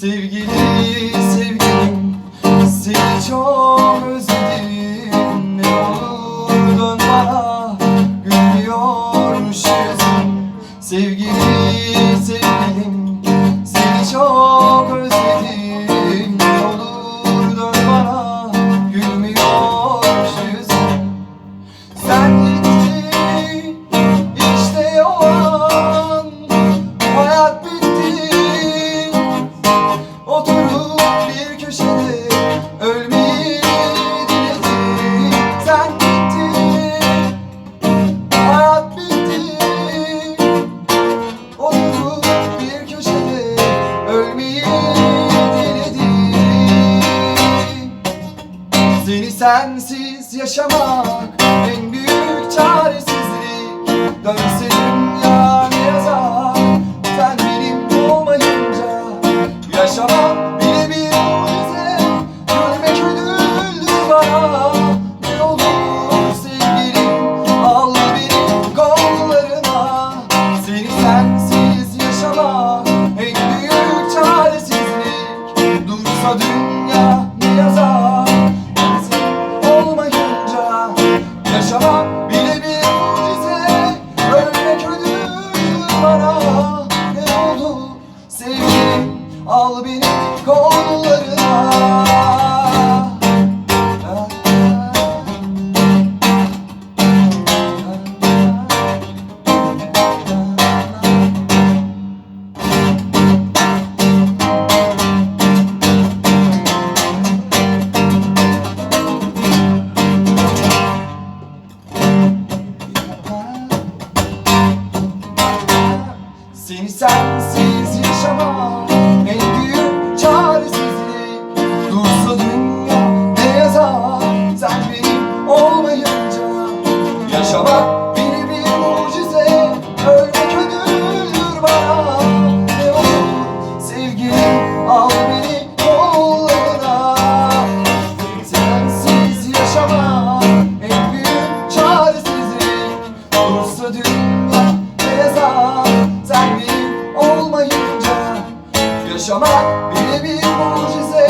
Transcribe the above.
Sevgili sevgilim seni çok özledim. Ne olur dön bana gülüyormuş yüzün. Sevgili Sensiz yaşamak en büyük çaresizlik. Dönselim Al beni kollarına. Seni sensiz yaşamam. Yoksa dünler ceza Sen bir olmayınca Yaşamak bile bir mucize.